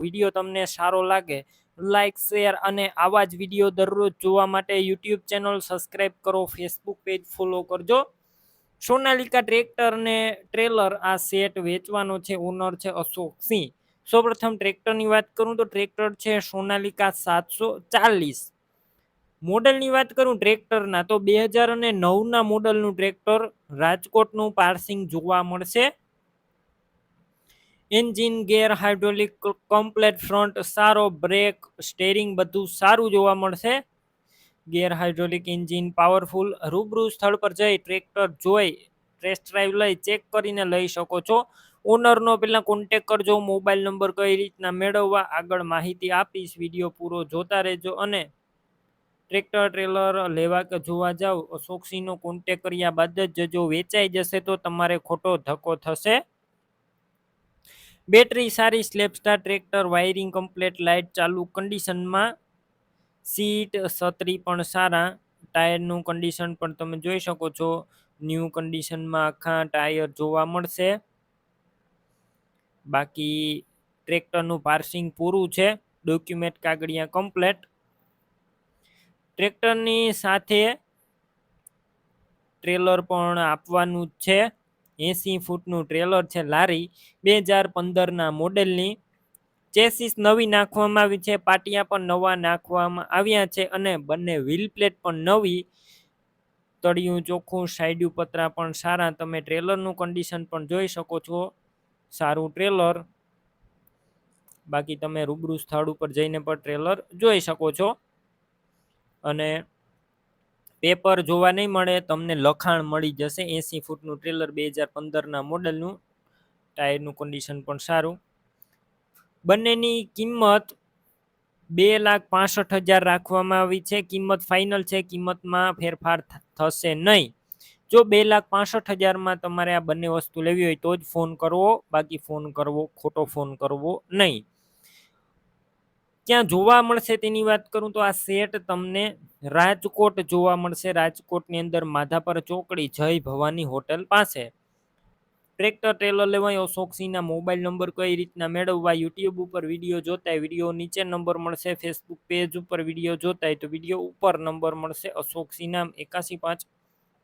Video તમને સારો લાગે લાઇક શેર અને આવા જ વીડિયો દરરોજ જોવા માટે યુટ્યુબ ચેનલ સબસ્ક્રાઈબ કરો ફેસબુક પેજ ફોલો કરજો. સોનાલિકા ટ્રેક્ટરને ટ્રેલર આ સેટ વેચવાનો છે ઓનર છે અશોક સિંહ. સૌપ્રથમ ટ્રેક્ટરની વાત કરું તો ટ્રેક્ટર છે સોનાલિકા સાતસો ચાલીસ. મોડલની વાત કરું ટ્રેક્ટરના તો બે હજાર અને નવના મોડલનું ટ્રેક્ટર રાજકોટનું પાર્સિંગ જોવા મળશે. Engine, gear hydraulic complete front, સારો બ્રેક, સ્ટેરિંગ બધું સારું જોવા મળશે. ગેર હાઇડ્રોલિક એન્જિન પાવરફુલ, રૂબરૂ સ્થળ પર જઈ ટ્રેક્ટર જોઈ, ટેસ્ટ ડ્રાઈવ લઈ, ચેક કરીને લઈ શકો છો. ઓનરનો પહેલાં કોન્ટેક કરજો, મોબાઈલ નંબર કઈ રીતના મેળવવા, આગળ માહિતી આપીશ, વીડિયો પૂરો જોતા રહેજો અને ટ્રેક્ટર, ટ્રેલર લેવા કે જોવા જાઓ અશોકસિંહનો કોન્ટેક કર્યા બાદ જ જો વેચાઈ જશે તો તમારે ખોટો ધક્કો થશે. બેટરી સારી self start tractor, wiring complete, light ચાલુ કન્ડિશનમાં, સીટ છત્રી પણ સારા, ટાયરનું કન્ડિશન પણ તમે જોઈ શકો છો. ન્યૂ કન્ડિશનમાં આખા ટાયર જોવા મળશે. બાકી ટ્રેક્ટરનું પાર્સિંગ પૂરું છે. ડોક્યુમેન્ટ કાગળિયા કમ્પ્લેટ. ટ્રેક્ટરની સાથે ટ્રેલર પણ આપવાનું છે. એંસી ફૂટનું ટ્રેલર છે લારી. બે હજાર પંદરના મોડેલની. ચેસીસ નવી નાખવામાં આવી છે, પાટિયા પણ નવા નાખવામાં આવ્યા છે અને બંને વ્હીલ પ્લેટ પણ નવી. તળિયું, ચોખ્ખું સાઈડ પતરા પણ સારા. તમે ટ્રેલરનું કન્ડિશન પણ જોઈ શકો છો. સારું ટ્રેલર બાકી તમે રૂબરૂ સ્થળ ઉપર જઈને પણ ટ્રેલર જોઈ શકો છો. અને પેપર જોવા નહીં મળે, તમને લખાણ મળી જશે. એંસી ફૂટનું ટ્રેલર બે હજાર પંદરના મોડલનું. ટાયરનું કન્ડિશન પણ સારું. બંનેની કિંમત બે લાખ પાસઠ હજાર રાખવામાં આવી છે. કિંમત ફાઇનલ છે. કિંમતમાં ફેરફાર થશે નહીં. જો બે લાખ પાસઠ હજારમાં તમારે આ બંને વસ્તુ લેવી હોય તો જ ફોન કરવો. બાકી ફોન કરવો, ખોટો ફોન કરવો નહીં. ક્યાં જોવા મળશે તેની વાત કરું તો આ સેટ તમને રાજકોટ જોવા મળશે. રાજકોટની અંદર માધાપર ચોકડી જય ભવાની હોટલ પાસે. ટ્રેક્ટર ટ્રેલર લેવાય, અશોકસિંહના મોબાઈલ નંબર કઈ રીતના મેળવવા, યુટ્યુબ ઉપર વીડિયો જોતા વીડિયો નીચે નંબર મળશે ફેસબુક પેજ ઉપર વીડિયો જોતા તો વીડિયો ઉપર નંબર મળશે, અશોકસિંહના એકાસી પાંચ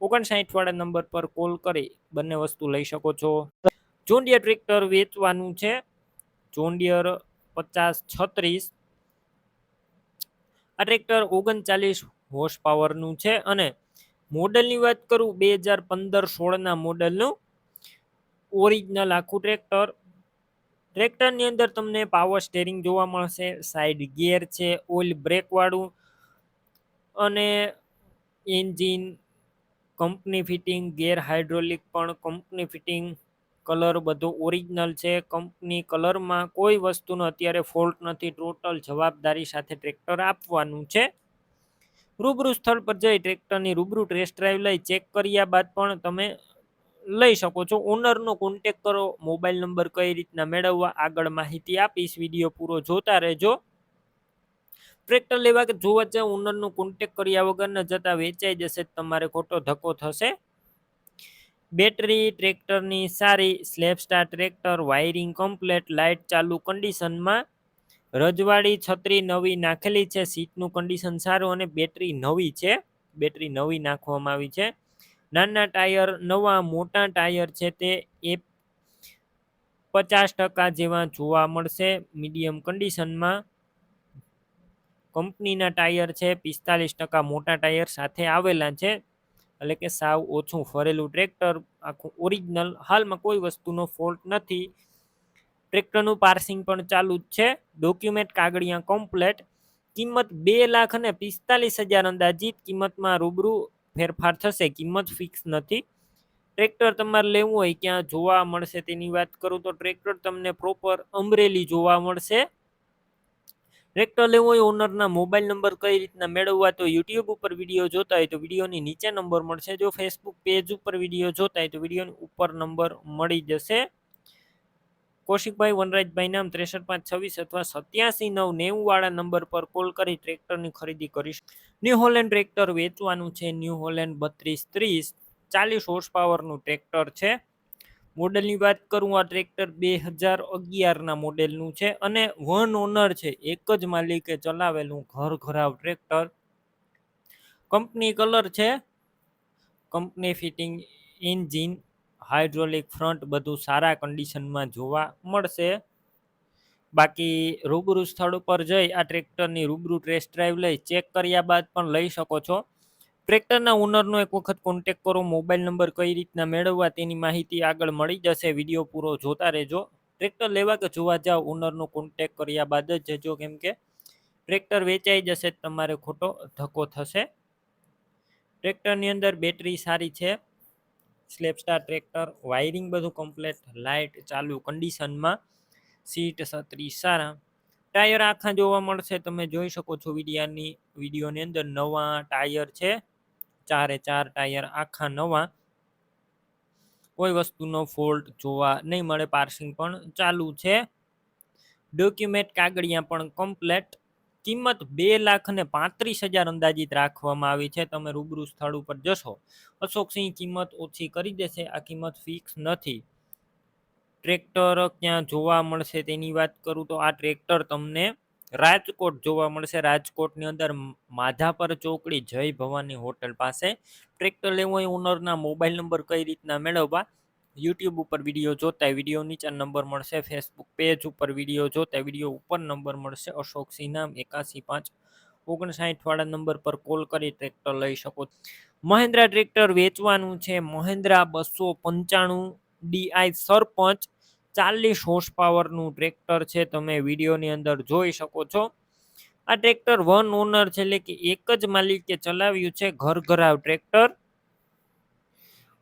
ઓગણસાઠ વાળા નંબર પર કોલ કરી બંને વસ્તુ લઈ શકો છો. જોન્ડિયર ટ્રેક્ટર વેચવાનું છે. જોન્ડિયર પચાસ છત્રીસ આ ટ્રેક્ટર ઓગણચાલીસ હોર્સ પાવરનું છે અને મોડલની વાત કરું, બે હજાર પંદર સોળના મોડલનું ઓરિજિનલ આખું ટ્રેક્ટર ટ્રેક્ટરની અંદર તમને પાવર સ્ટેરિંગ જોવા મળશે સાઈડ ગિયર છે ઓઇલ બ્રેકવાળું અને engine company fitting gear hydraulic પણ કંપની ફિટિંગ કલર બધો ઓરિજિનલ છે. કંપની કલરમાં કોઈ વસ્તુનો અત્યારે ફોલ્ટ નથી. ટોટલ જવાબદારી સાથે ટ્રેક્ટર આપવાનું છે. રૂબરૂ સ્થળ પર જઈ ટ્રેક્ટરની રૂબરૂ ટેસ્ટ ડ્રાઈવ લઈ ચેક કર્યા બાદ પણ તમે લઈ શકો છો. ઓનરનો કોન્ટેક કરો. મોબાઈલ નંબર કઈ રીતના મેળવવા આગળ માહિતી આપીશ. વીડિયો પૂરો જોતા રહેજો. ટ્રેક્ટર લેવા કે જોવા જાય ઓનરનો કોન્ટેક કર્યા વગર ન જતા વેચાઈ જશે, તમારે ખોટો ધક્કો થશે. બેટરી ટ્રેક્ટરની સારી self start tractor, wiring complete, light ચાલુ કન્ડિશનમાં. રજવાડી છત્રી નવી નાખેલી છે, સીટનું કન્ડિશન સારું અને બેટરી નવી છે. બેટરી નવી નાખવામાં આવી છે. નાના ટાયર, નવા મોટા ટાયર છે તે એ પચાસ ટકા જેવા જોવા મળશે. મીડિયમ કન્ડિશનમાં કંપનીના ટાયર છે, પિસ્તાલીસ ટકા મોટા ટાયર સાથે આવેલા છે. એટલે કે સાવ ઓછું ફરેલું ટ્રેક્ટર આખું ઓરિજિનલ હાલમાં કોઈ વસ્તુનો ફોલ્ટ નથી. ટ્રેક્ટરનું પાર્સિંગ પણ ચાલુ જ છે. ડોક્યુમેન્ટ કાગળિયા કમ્પ્લેટ કિંમત બે લાખ અને પિસ્તાલીસ હજાર અંદાજિત. કિંમતમાં રૂબરૂ ફેરફાર થશે. કિંમત ફિક્સ નથી. ટ્રેક્ટર તમારે લેવું હોય ક્યાં જોવા મળશે તેની વાત કરું તો ટ્રેક્ટર તમને પ્રોપર અમરેલી જોવા મળશે. ટ્રેક્ટર લેવું હોય ઓનરના મોબાઈલ નંબર કઈ રીતના મેળવવા, તો યુટ્યુબ ઉપર વીડિયો જોતા હોય તો વિડીયોની નીચે નંબર મળશે. જો ફેસબુક પેજ ઉપર વીડિયો જોતા હોય તો વિડીયોની ઉપર નંબર મળી જશે. કૌશિકભાઈ વનરાજભાઈ નામ ત્રેસઠ પાંચ છવ્વીસ અથવા સત્યાસી નવ નેવું વાળા નંબર પર કોલ કરી ટ્રેક્ટરની ખરીદી કરીશ. ન્યૂ હોલેન્ડ ટ્રેક્ટર વેચવાનું છે. ન્યૂ હોલેન્ડ બત્રીસ ત્રીસ. ચાલીસ હોર્સ પાવરનું ટ્રેક્ટર છે. મોડેલની વાત કરું, આ ટ્રેક્ટર બે હજાર અગિયારના મોડેલનું છે અને વન ઓનર છે, એક જ માલિકે ચલાવેલું ઘર ઘરાવ ટ્રેક્ટર. કંપની કલર છે, company fitting engine, hydraulic front બધું સારા કન્ડિશનમાં જોવા મળશે. બાકી રૂબરૂ સ્થળ ઉપર જઈ આ ટ્રેક્ટરની રૂબરૂ ટેસ્ટ ડ્રાઈવ લઈ ચેક કર્યા બાદ પણ લઈ શકો છો. ટ્રેક્ટરના ઓનરનો એક વખત કોન્ટેક કરો મોબાઈલ નંબર કઈ રીતના મેળવવા તેની માહિતી આગળ મળી જશે વીડિયો પૂરો જોતા રહેજો. ટ્રેક્ટર લેવા કે જોવા જાઓ ઓનરનો કોન્ટેક કર્યા બાદ જ જજો, કેમ કે ટ્રેક્ટર વેચાઈ જશે તમારે ખોટો ધક્કો થશે. ટ્રેક્ટરની અંદર બેટરી સારી છે. સ્લેપસ્ટાર ટ્રેક્ટર વાયરિંગ બધું કમ્પ્લેટ લાઇટ ચાલુ કન્ડિશનમાં સીટ સત્રી સારા. ટાયર આખા જોવા મળશે, તમે જોઈ શકો છો વિડીયાની, વિડીયોની અંદર નવા ટાયર છે. ચારે ચાર ટાયર આખા નવા. કોઈ વસ્તુનો ફોલ્ટ જોવા નહીં મળે પાર્સિંગ પણ ચાલુ છે. ડોક્યુમેન્ટ કાગળિયા પણ કમ્પ્લેટ કિંમત બે લાખ ને પાંત્રીસ હજાર અંદાજિત રાખવામાં આવી છે. તમે રૂબરૂ સ્થળ ઉપર જશો, અશોકસિંહ કિંમત ઓછી કરી દેશે. આ કિંમત ફિક્સ નથી. ટ્રેક્ટર ક્યાં જોવા મળશે તેની વાત કરું તો આ ટ્રેક્ટર તમને રાજકોટ જોવા મળશે. રાજકોટની અંદર માધાપર ચોકડી જય ભવાની હોટલ પાસે. ટ્રેક્ટર લેવો હોય ઓનરના મોબાઈલ નંબર કઈ રીતના મેળવવા? યુટ્યુબ ઉપર વીડિયો જોતા વીડિયો નીચે નંબર મળશે. ફેસબુક પેજ ઉપર વીડિયો જોતા વીડિયો ઉપર નંબર મળશે. અશોક સિંહ એકાસી પાંચ ઓગણસાઠ વાળા નંબર પર કોલ કરી ટ્રેક્ટર લઈ શકો. મહેન્દ્રા ટ્રેક્ટર વેચવાનું છે. મહેન્દ્રા બસો પંચાણું ડીઆઈ સરપંચ ચાલીસ હોર્સ પાવરનું ટ્રેક્ટર છે, તમે વિડીયોની અંદર જોઈ શકો છો. આ ટ્રેક્ટર વન ઓનર છે, એટલે કે એક જ માલિકે ચલાવ્યું છે ઘર ઘરાવ ટ્રેક્ટર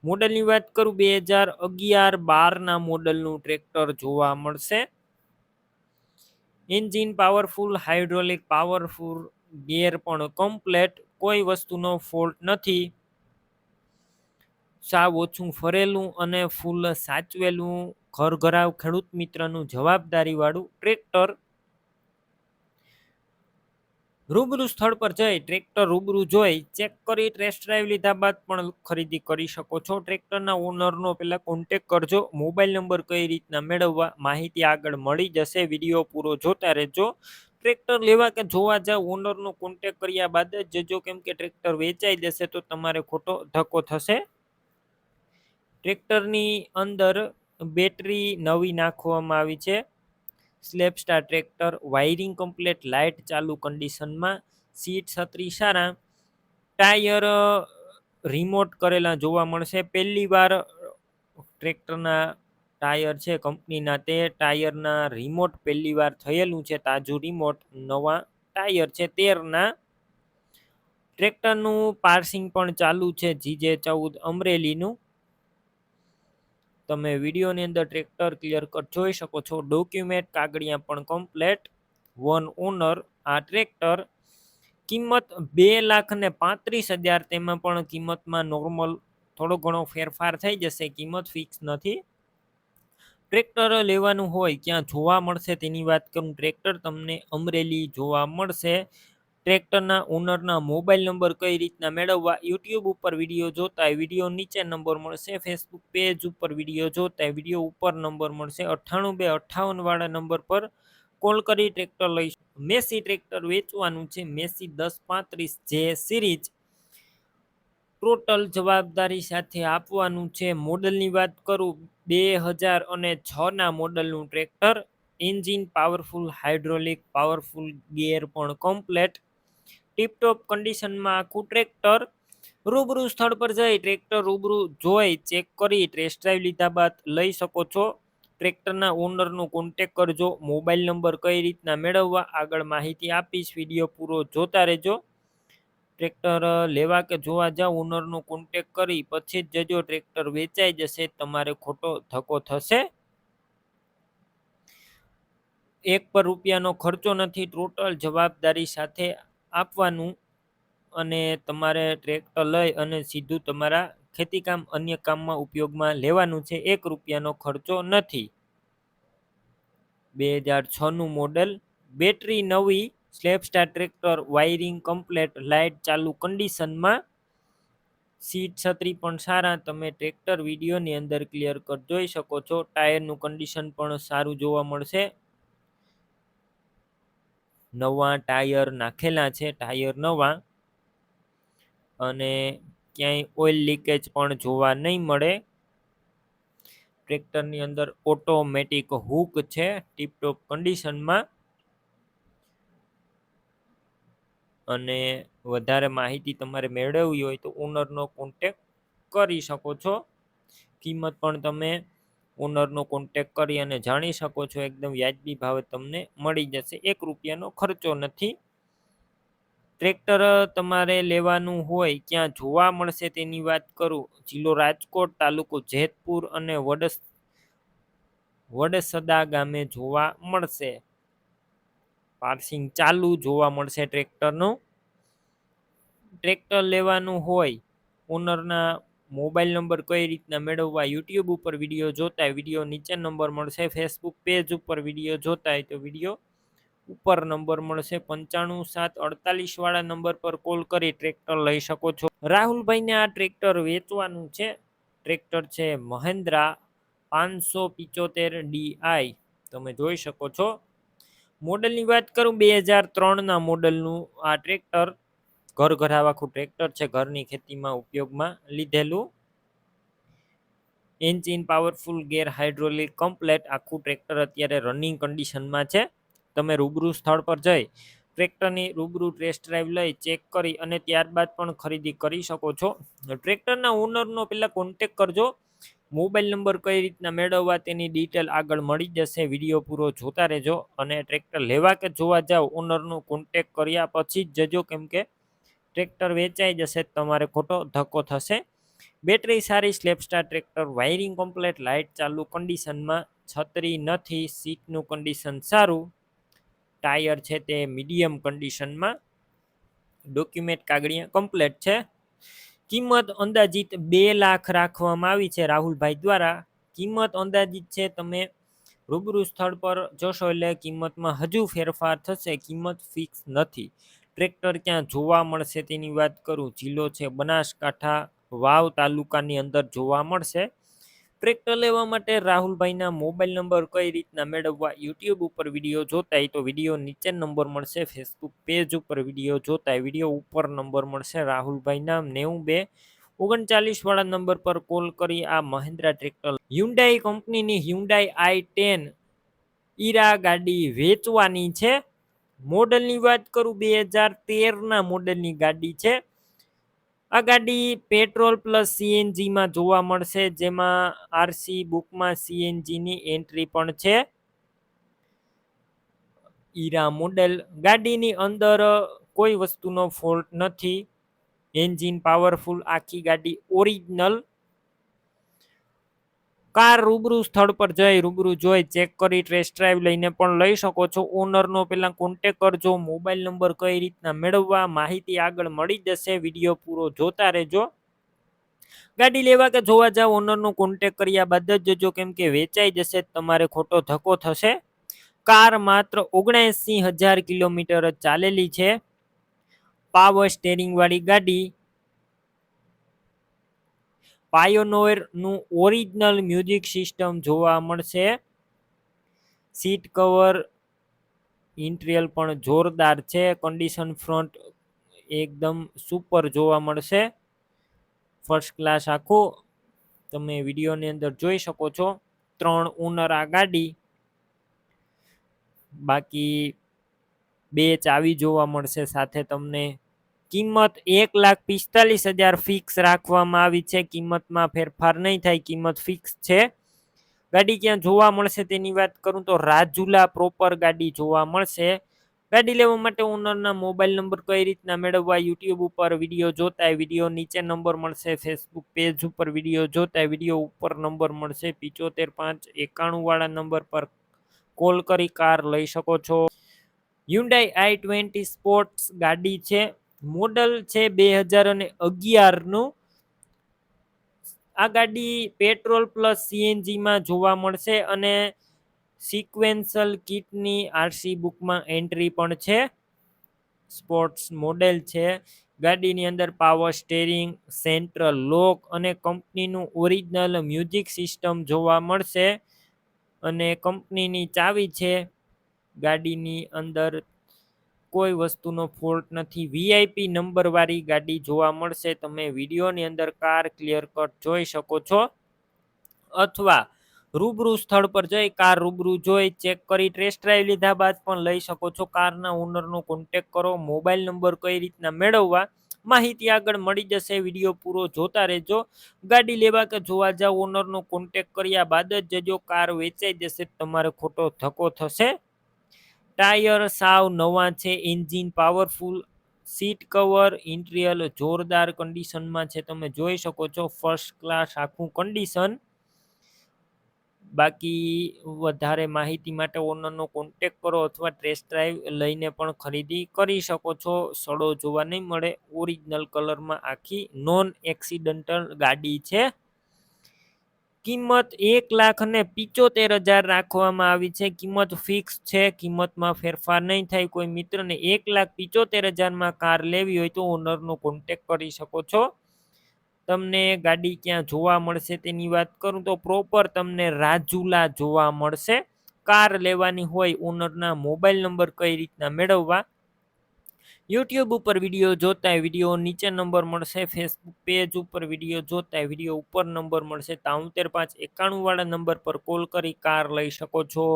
મોડલની વાત કરું, બે હજાર અગિયાર બારના મોડલનું ટ્રેક્ટર જોવા મળશે. Engine powerful hydraulic powerful gear પણ કમ્પ્લેટ કોઈ વસ્તુનો ફોલ્ટ નથી. સાવ ઓછું ફરેલું અને ફૂલ સાચવેલું ઘર ઘરાવ ખેડૂત મિત્રનું જવાબદારીવાળું ટ્રેક્ટર. રૂબરૂ સ્થળ પર જઈ ટ્રેક્ટર રૂબરૂ જોઈ ચેક કરી ટેસ્ટ ડ્રાઈવ લીધા બાદ પણ ખરીદી કરી શકો છો. ટ્રેક્ટરના ઓનરનો પહેલાં કોન્ટેક કરજો. મોબાઈલ નંબર કઈ રીતના મેળવવા માહિતી આગળ મળી જશે. વીડિયો પૂરો જોતા રહેજો. ટ્રેક્ટર લેવા કે જોવા જાવ ઓનરનો કોન્ટેક કર્યા બાદ જ જજો કેમ કે ટ્રેક્ટર વેચાઈ જશે તો તમારે ખોટો ધક્કો થશે. ટ્રેક્ટરની અંદર બેટરી નવી નાખવામાં આવી છે. Self start tractor, wiring complete, light ચાલુ કન્ડિશનમાં, સીટ છત્રી સારા, ટાયર રિમોટ કરેલા જોવા મળશે. પહેલી વાર ટ્રેક્ટરના ટાયર છે કંપનીના, તે ટાયરના રિમોટ પહેલી વાર થયેલું છે. તાજું રિમોટ, નવા ટાયર છે તેરના. ટ્રેક્ટરનું પાર્સિંગ પણ ચાલુ છે. જીજે ચૌદ અમરેલીનું. તમે વિડીયોની અંદર ટ્રેક્ટર ક્લિયર કટ જોઈ શકો છો. ડોક્યુમેન્ટ કાગળિયા પણ કમ્પ્લેટ વન ઓનર આ ટ્રેક્ટર કિંમત બે લાખ ને પાંત્રીસ હજાર, તેમાં પણ કિંમતમાં નોર્મલ થોડો ઘણો ફેરફાર થઈ જશે, કિંમત ફિક્સ નથી. ટ્રેક્ટર લેવાનું હોય, ક્યાં જોવા મળશે તેની વાત કરું. ટ્રેક્ટર તમને અમરેલી જોવા મળશે. ટ્રેક્ટરના ઓનરના મોબાઈલ નંબર કઈ રીતના મેળવવા યુટ્યુબ ઉપર વીડિયો જોતા વીડિયો નીચે નંબર મળશે, ફેસબુક પેજ ઉપર વીડિયો જોતા વીડિયો ઉપર નંબર મળશે, અઠ્ઠાણું બે અઠ્ઠાવનવાળા નંબર પર કોલ કરી ટ્રેક્ટર લઈ મેસી ટ્રેક્ટર વેચવાનું છે, મેસી દસ પાંત્રીસ જે સિરીઝ ટોટલ જવાબદારી સાથે આપવાનું છે. મોડલની વાત કરું, બે હજાર અને છના મોડલનું tractor, engine powerful, hydraulic, powerful gear પણ કમ્પ્લેટ ટીપટોપ કન્ડિશનમાં આખું ટ્રેક્ટર રૂબરૂ સ્થળ પર જઈ ટ્રેક્ટર રૂબરૂ જોઈ ચેક કરી ટેસ્ટ ડ્રાઈવ લીધા બાદ લઈ શકો છો. ટ્રેક્ટરના ઓનરનો કોન્ટેક કરજો મોબાઈલ નંબર કઈ રીતના મેળવવા, આગળ માહિતી આપીશ વીડિયો પૂરો જોતા રહેજો. ટ્રેક્ટર લેવા કે જોવા જાઓ ઓનરનો કોન્ટેક કરી, પછી જ જજો ટ્રેક્ટર વેચાઈ જશે, તમારે ખોટો ધક્કો થશે. એક પર રૂપિયાનો ખર્ચો નથી ટોટલ જવાબદારી સાથે આપવાનું અને તમારે ટ્રેક્ટર લઈ અને સીધું તમારા ખેતીકામ અન્ય કામમાં ઉપયોગમાં લેવાનું છે એક રૂપિયાનો ખર્ચો નથી. બે હજાર છનું મોડલ, બેટરી નવી self start tractor, wiring complete, light ચાલુ કન્ડિશનમાં. સીટ છત્રી પણ સારા, તમે ટ્રેક્ટર વિડીયોની અંદર ક્લિયર કટ જોઈ શકો છો. ટાયરનું કન્ડિશન પણ સારું જોવા મળશે. નવા ટાયર નાખેલા છે, ટાયર નવા. અને ક્યાંય ઓઇલ લીકેજ પણ જોવા નહીં મળે. ટ્રેક્ટરની અંદર ઓટોમેટિક હુક છે, ટીપટોપ કન્ડિશનમાં. અને વધારે માહિતી તમારે મેળવવી હોય તો ઓનરનો કોન્ટેક કરી શકો છો. કિંમત પણ તમે ઓનરનો કોન્ટેક કરી અને જાણી શકો છો, એકદમ વ્યાજબી ભાવે તમને મળી જશે. એક રૂપિયાનો ખર્ચો નથી. ટ્રેક્ટર તમારે લેવાનું હોય, ક્યાં જોવા મળશે તેની વાત કરું. જિલ્લો રાજકોટ તાલુકો જેતપુર અને વડસ, વડસદા ગામે જોવા મળશે. પાર્સિંગ ચાલુ જોવા મળશે ટ્રેક્ટરનું. ટ્રેક્ટર લેવાનું હોય ઓનરના મોબાઈલ નંબર કઈ રીતના મેળવવા, યુટ્યુબ ઉપર વીડિયો જોતા વીડિયો નીચે નંબર મળશે, ફેસબુક પેજ ઉપર વીડિયો જોતા હોય તો વીડિયો ઉપર નંબર મળશે, પંચાણું સાત અડતાલીસ વાળા નંબર પર કોલ કરી ટ્રેક્ટર લઈ શકો છો. રાહુલભાઈને આ ટ્રેક્ટર વેચવાનું છે. ટ્રેક્ટર છે મહેન્દ્રા પાંચસો પિચોતેર ડીઆઈ તમે જોઈ શકો છો. મોડલની વાત કરું, બે હજાર ત્રણના મોડલનું આ ટ્રેક્ટર ઘર ઘરાવાખું ટ્રેક્ટર છે ઘરની ખેતીમાં ઉપયોગમાં લીધેલું. Engine powerful, gear hydraulic, complete આખું ટ્રેક્ટર અત્યારે રનિંગ કન્ડિશનમાં છે. તમે રૂબરૂ સ્થળ પર જઈ ટ્રેક્ટરની રૂબરૂ ટેસ્ટ ડ્રાઈવ લઈ ચેક કરી અને ત્યારબાદ પણ ખરીદી કરી શકો છો. ટ્રેક્ટરના ઓનરનો પહેલાં કોન્ટેક કરજો. મોબાઈલ નંબર કઈ રીતના મેળવવા તેની ડિટેલ આગળ મળી જશે. વીડિયો પૂરો જોતા રહેજો અને ટ્રેક્ટર લેવા કે જોવા જાઓ ઓનરનો કોન્ટેક કર્યા પછી જ જજો. કેમ કે ટ્રેક્ટર વેચાઈ જશે તમારે ખોટો ધક્કો થશે. બેટરી સારી self start tractor wiring complete light ચાલુ કન્ડિશનમાં છત્રી નથી સીટનું કન્ડિશન સારું. ટાયર છે તે મીડિયમ કન્ડિશનમાં ડોક્યુમેન્ટ કાગળિયા કમ્પ્લેટ છે. કિંમત અંદાજિત બે લાખ રાખવામાં આવી છે રાહુલભાઈ દ્વારા. કિંમત અંદાજિત છે તમે રૂબરૂ સ્થળ પર જોશો એટલે કિંમતમાં હજુ ફેરફાર થશે, કિંમત ફિક્સ નથી. ટ્રેક્ટર ક્યાં જોવા મળશે તેની વાત કરું? જિલ્લો છે બનાસકાંઠા, વાવ તાલુકાની અંદર જોવા મળશે. ટ્રેક્ટર લેવા માટે રાહુલભાઈના મોબાઈલ નંબર કઈ રીતના મેળવવા? યુટ્યુબ ઉપર વીડિયો જોતા હોય તો વીડિયો નીચે નંબર મળશે. ફેસબુક પેજ ઉપર વીડિયો જોતા વીડિયો ઉપર નંબર મળશે. રાહુલભાઈના નેવું બે ઓગણચાલીસ વાળા નંબર પર કોલ કરી આ મહિન્દ્રા ટ્રેક્ટર. હ્યુન્ડાઈ કંપનીની હ્યુન્ડાઈ આઈ ટેન ઈરા ગાડી વેચવાની છે. મોડલની વાત કરું, બે હજાર તેરના મોડલની ગાડી છે. આ ગાડી પેટ્રોલ પ્લસ સીએનજીમાં જોવા મળશે, જેમાં આરસી બુકમાં સીએનજીની એન્ટ્રી પણ છે. ઈરા મોડેલ, ગાડીની અંદર કોઈ વસ્તુનો ફોલ્ટ નથી. એન્જિન પાવરફુલ, આખી ગાડી ઓરિજિનલ. કાર રૂબરૂ સ્થળ પર જઈ રૂબરૂ જોઈ, ચેક કરી ટેસ્ટ ડ્રાઈવ લઈને પણ લઈ શકો છો. ઓનરનો પહેલાં કોન્ટેક કરજો મોબાઈલ નંબર કઈ રીતના મેળવવા, માહિતી આગળ મળી જશે વીડિયો પૂરો જોતા રહેજો. ગાડી લેવા કે જોવા જાવ ઓનરનો કોન્ટેક કર્યા બાદ જ જજો, કેમ કે વેચાઈ જશે, તમારે ખોટો ધક્કો થશે. કાર માત્ર ઓગણએંસી હજાર કિલોમીટર ચાલેલી છે. પાવર સ્ટેરિંગ વાળી ગાડી પાયોનોરનું ઓરિજિનલ મ્યુઝિક સિસ્ટમ જોવા મળશે. સીટ કવર ઇન્ટ્રિયલ પણ જોરદાર છે. કન્ડિશન ફ્રન્ટ એકદમ સુપર જોવા મળશે. ફર્સ્ટ ક્લાસ આખું. તમે વિડીયોની અંદર જોઈ શકો છો. ત્રણ ઓનર આ ગાડી. બાકી બે ચાવી જોવા મળશે સાથે તમને. કિંમત એક લાખ પિસ્તાલીસ હજાર ફિક્સ રાખવામાં આવી છે. કિંમતમાં ફેરફાર નહીં થાય, કિંમત ફિક્સ છે. ગાડી ક્યાં જોવા મળશે તેની વાત કરું તો રાજુલા પ્રોપર ગાડી જોવા મળશે. ગાડી લેવા માટે ઓનરના મોબાઈલ નંબર કઈ રીતના મેળવવા યુટ્યુબ ઉપર વીડિયો જોતા વીડિયો નીચે નંબર મળશે. ફેસબુક પેજ ઉપર વીડિયો જોતા વીડિયો ઉપર નંબર મળશે. પિચોતેર પાંચ એકાણુંવાળા નંબર પર કોલ કરી કાર લઈ શકો છો. યુન્ડાઈ આઈ ટ્વેન્ટી સ્પોર્ટ્સ ગાડી છે. મોડલ છે બે હજાર અને અગિયારનું. આ ગાડી પેટ્રોલ પ્લસ સીએનજીમાં જોવા મળશે અને સિક્વેન્સલ કિટની આરસી બુકમાં એન્ટ્રી પણ છે. સ્પોર્ટ્સ મોડેલ છે. ગાડીની અંદર પાવર સ્ટેરિંગ, સેન્ટ્રલ લોક અને કંપનીનું ઓરિજિનલ મ્યુઝિક સિસ્ટમ જોવા મળશે. અને કંપનીની ચાવી છે. ગાડીની અંદર કોઈ વસ્તુનો ફોલ્ટ નથી. વીઆઈપી નંબરવાળી ગાડી જોવા મળશે. તમે વિડીયોની અંદર કાર ક્લિયર કટ જોઈ શકો છો. અથવા રૂબરૂ સ્થળ પર જઈ કાર રૂબરૂ જોઈ ચેક કરી ટેસ્ટ ડ્રાઈવ લીધા બાદ પણ લઈ શકો છો. કારના ઓનરનો કોન્ટેક કરો. મોબાઈલ નંબર કઈ રીતના મેળવવા માહિતી આગળ મળી જશે. વીડિયો પૂરો જોતા રહેજો. ગાડી લેવા કે જોવા જાવ ઓનરનો કોન્ટેક કર્યા બાદ જ જજો. કાર વેચાઈ જશે. તમારે ખોટો ધક્કો થશે. ટાયર સાવ નવા છે, engine powerful, seat cover interior જોરદાર કન્ડિશનમાં છે. તમે જોઈ શકો છો, ફર્સ્ટ ક્લાસ આખું કન્ડિશન. બાકી વધારે માહિતી માટે ઓનરનો કોન્ટેક કરો અથવા ટેસ્ટ ડ્રાઈવ લઈને પણ ખરીદી કરી શકો છો. સડો જોવા નહીં મળે. ઓરિજિનલ કલરમાં આખી નોન એક્સિડન્ટલ ગાડી છે. કિંમત એક લાખ અને પિચોતેર હજાર રાખવામાં આવી છે. કિંમત ફિક્સ છે. કિંમતમાં ફેરફાર નહીં થાય. કોઈ મિત્રને એક લાખ પિચોતેર હજારમાં કાર લેવી હોય તો ઓનરનો કોન્ટેક કરી શકો છો. તમને ગાડી ક્યાં જોવા મળશે તેની વાત કરું તો પ્રોપર તમને રાજુલા જોવા મળશે. કાર લેવાની હોય ઓનરના મોબાઈલ નંબર કઈ રીતના મેળવવા? યુટ્યુબ ઉપર વીડિયો જોતા વીડિયો નીચે નંબર મળશે ફેસબુક પેજ ઉપર વીડિયો જોતા વીડિયો ઉપર નંબર મળશે. તાઉતેર પાંચ એકાણુંવાળા નંબર પર કોલ કરી કાર લઈ શકો છો.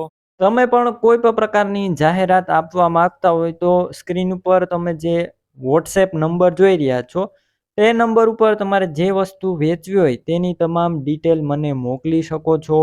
તમે પણ કોઈ પણ પ્રકારની જાહેરાત આપવા માંગતા હોય તો સ્ક્રીન ઉપર તમે જે વોટ્સએપ નંબર જોઈ રહ્યા છો, તે નંબર ઉપર તમારે જે વસ્તુ વેચવી હોય તેની તમામ ડિટેલ મને મોકલી શકો છો.